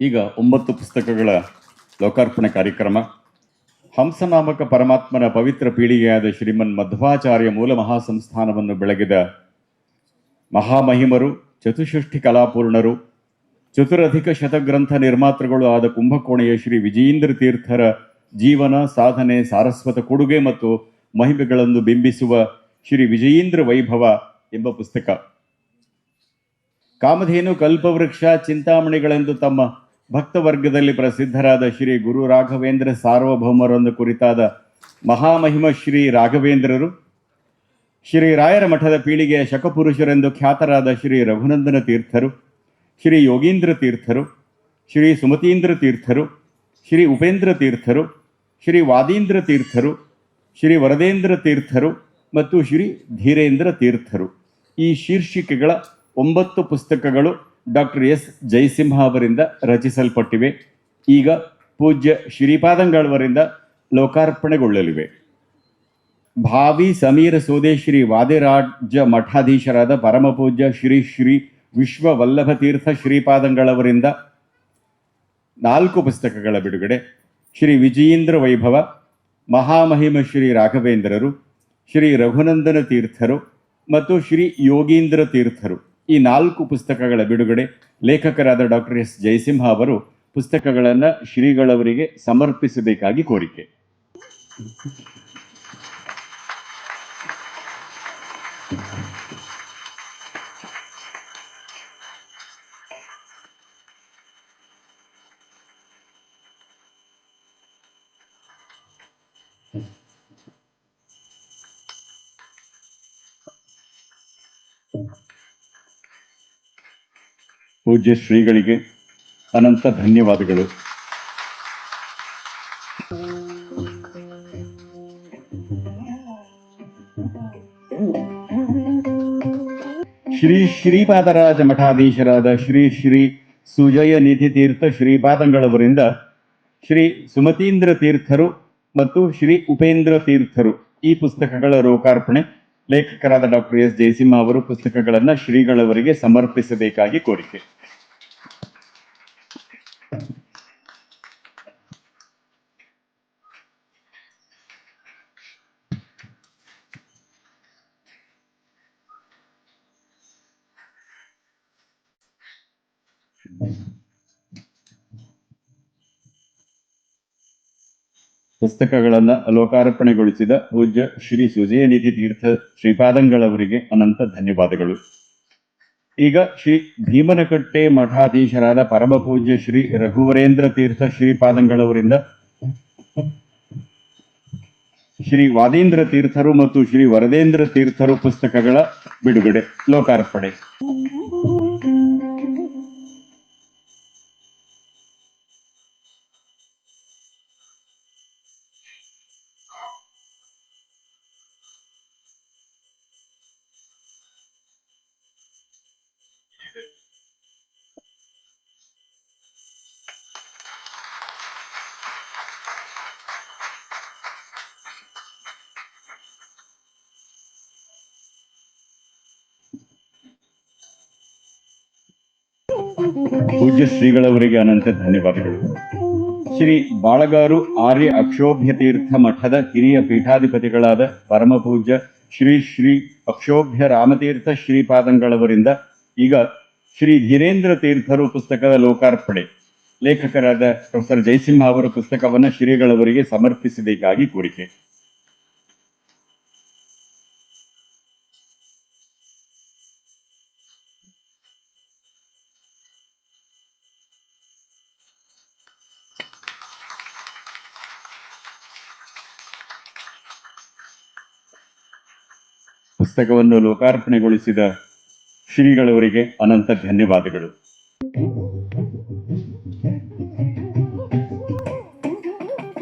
ಈಗ ಒಂಬತ್ತು ಪುಸ್ತಕಗಳ ಲೋಕಾರ್ಪಣೆ ಕಾರ್ಯಕ್ರಮ. ಹಂಸನಾಮಕ ಪರಮಾತ್ಮನ ಪವಿತ್ರ ಪೀಳಿಗೆಯಾದ ಶ್ರೀಮನ್ ಮಧ್ವಾಚಾರ್ಯ ಮೂಲ ಮಹಾಸಂಸ್ಥಾನವನ್ನು ಬೆಳಗಿದ ಮಹಾಮಹಿಮರು, ಚತುಷ್ಠಿ ಕಲಾಪೂರ್ಣರು, ಚತುರಧಿಕ ಶತಗ್ರಂಥ ನಿರ್ಮಾತೃಗಳು ಆದ ಕುಂಭಕೋಣೆಯ ಶ್ರೀ ವಿಜಯೇಂದ್ರ ತೀರ್ಥರ ಜೀವನ, ಸಾಧನೆ, ಸಾರಸ್ವತ ಕೊಡುಗೆ ಮತ್ತು ಮಹಿಮೆಗಳನ್ನು ಬಿಂಬಿಸುವ ಶ್ರೀ ವಿಜಯೇಂದ್ರ ವೈಭವ ಎಂಬ ಪುಸ್ತಕ. ಕಾಮಧೇನು ಕಲ್ಪವೃಕ್ಷ ಚಿಂತಾಮಣಿಗಳೆಂದು ತಮ್ಮ ಭಕ್ತವರ್ಗದಲ್ಲಿ ಪ್ರಸಿದ್ಧರಾದ ಶ್ರೀ ಗುರು ರಾಘವೇಂದ್ರ ಸಾರ್ವಭೌಮರೊಂದು ಕುರಿತಾದ ಮಹಾಮಹಿಮ ಶ್ರೀ ರಾಘವೇಂದ್ರರು, ಶ್ರೀ ರಾಯರ ಮಠದ ಪೀಳಿಗೆಯ ಶಕಪುರುಷರೆಂದು ಖ್ಯಾತರಾದ ಶ್ರೀ ರಘುನಂದನ ತೀರ್ಥರು, ಶ್ರೀ ಯೋಗೀಂದ್ರ ತೀರ್ಥರು, ಶ್ರೀ ಸುಮತೀಂದ್ರ ತೀರ್ಥರು, ಶ್ರೀ ಉಪೇಂದ್ರ ತೀರ್ಥರು, ಶ್ರೀ ವಾದೀಂದ್ರ ತೀರ್ಥರು, ಶ್ರೀ ವರದೇಂದ್ರ ತೀರ್ಥರು ಮತ್ತು ಶ್ರೀ ಧೀರೇಂದ್ರ ತೀರ್ಥರು. ಈ ಶೀರ್ಷಿಕೆಗಳ ಒಂಬತ್ತು ಪುಸ್ತಕಗಳು ಡಾಕ್ಟರ್ ಎಸ್ ಜಯಸಿಂಹ ಅವರಿಂದ ರಚಿಸಲ್ಪಟ್ಟಿವೆ. ಈಗ ಪೂಜ್ಯ ಶ್ರೀಪಾದಂಗಳವರಿಂದ ಲೋಕಾರ್ಪಣೆಗೊಳ್ಳಲಿವೆ. ಭಾವಿ ಸಮೀರ ಸೋದೇಶ್ರೀ ವಾದಿರಾಜ ಮಠಾಧೀಶರಾದ ಪರಮಪೂಜ್ಯ ಶ್ರೀ ಶ್ರೀ ವಿಶ್ವವಲ್ಲಭ ತೀರ್ಥ ಶ್ರೀಪಾದಂಗಳವರಿಂದ ನಾಲ್ಕು ಪುಸ್ತಕಗಳ ಬಿಡುಗಡೆ. ಶ್ರೀ ವಿಜಯೇಂದ್ರ ವೈಭವ, ಮಹಾಮಹಿಮ ಶ್ರೀ ರಾಘವೇಂದ್ರರು, ಶ್ರೀ ರಘುನಂದನ ತೀರ್ಥರು ಮತ್ತು ಶ್ರೀ ಯೋಗೀಂದ್ರ ತೀರ್ಥರು. ಈ ನಾಲ್ಕು ಪುಸ್ತಕಗಳ ಬಿಡುಗಡೆ ಲೇಖಕರಾದ ಡಾಕ್ಟರ್ ಎಸ್ ಜಯಸಿಂಹ ಅವರು ಪುಸ್ತಕಗಳನ್ನು ಶ್ರೀಗಳವರಿಗೆ ಸಮರ್ಪಿಸಬೇಕಾಗಿ ಕೋರಿಕೆ. ಪೂಜ್ಯ ಶ್ರೀಗಳಿಗೆ ಅನಂತ ಧನ್ಯವಾದಗಳು. ಶ್ರೀ ಶ್ರೀಪಾದರಾಜ ಮಠಾಧೀಶರಾದ ಶ್ರೀ ಶ್ರೀ ಸುಜಯ ನಿಧಿ ತೀರ್ಥ ಶ್ರೀಪಾದಂಗಳವರಿಂದ ಶ್ರೀ ಸುಮತೀಂದ್ರ ತೀರ್ಥರು ಮತ್ತು ಶ್ರೀ ಉಪೇಂದ್ರ ತೀರ್ಥರು ಈ ಪುಸ್ತಕಗಳ ಲೋಕಾರ್ಪಣೆ ಲೇಖಕರಾದ ಡಾಕ್ಟರ್ ಎಸ್ ಜಯಸಿಂಹ ಅವರು ಪುಸ್ತಕಗಳನ್ನು ಶ್ರೀಗಳವರಿಗೆ ಸಮರ್ಪಿಸಬೇಕಾಗಿ ಕೋರಿಕೆ. ಪುಸ್ತಕಗಳನ್ನು ಲೋಕಾರ್ಪಣೆಗೊಳಿಸಿದ ಪೂಜ್ಯ ಶ್ರೀ ಸುಜಯ ನಿಧಿ ತೀರ್ಥ ಶ್ರೀಪಾದಂಗಳವರಿಗೆ ಅನಂತ ಧನ್ಯವಾದಗಳು. ಈಗ ಶ್ರೀ ಭೀಮನಕಟ್ಟೆ ಮಠಾಧೀಶರಾದ ಪರಮ ಪೂಜ್ಯ ಶ್ರೀ ರಘುವರೇಂದ್ರ ತೀರ್ಥ ಶ್ರೀಪಾದಂಗಳವರಿಂದ ಶ್ರೀ ವಾದೇಂದ್ರ ತೀರ್ಥರು ಮತ್ತು ಶ್ರೀ ವರದೇಂದ್ರ ತೀರ್ಥರು ಪುಸ್ತಕಗಳ ಬಿಡುಗಡೆ, ಲೋಕಾರ್ಪಣೆ. ಪೂಜ್ಯ ಶ್ರೀಗಳವರಿಗೆ ಅನಂತ ಧನ್ಯವಾದಗಳು. ಶ್ರೀ ಬಾಳಗಾರು ಆರ್ಯ ಅಕ್ಷೋಭ್ಯ ತೀರ್ಥ ಮಠದ ಹಿರಿಯ ಪೀಠಾಧಿಪತಿಗಳಾದ ಪರಮ ಪೂಜ್ಯ ಶ್ರೀ ಶ್ರೀ ಅಕ್ಷೋಭ್ಯ ರಾಮತೀರ್ಥ ಶ್ರೀಪಾದಂಗಳವರಿಂದ ಈಗ ಶ್ರೀ ಧೀರೇಂದ್ರ ತೀರ್ಥರು ಪುಸ್ತಕದ ಲೋಕಾರ್ಪಣೆ. ಲೇಖಕರಾದ ಪ್ರೊಫೆಸರ್ ಜಯಸಿಂಹ ಅವರ ಪುಸ್ತಕವನ್ನು ಶ್ರೀಗಳವರಿಗೆ ಸಮರ್ಪಿಸಬೇಕಾಗಿ ಕೋರಿಕೆ. ಪುಸ್ತಕವನ್ನು ಲೋಕಾರ್ಪಣೆಗೊಳಿಸಿದ ಶ್ರೀಗಳವರಿಗೆ ಅನಂತ ಧನ್ಯವಾದಗಳು.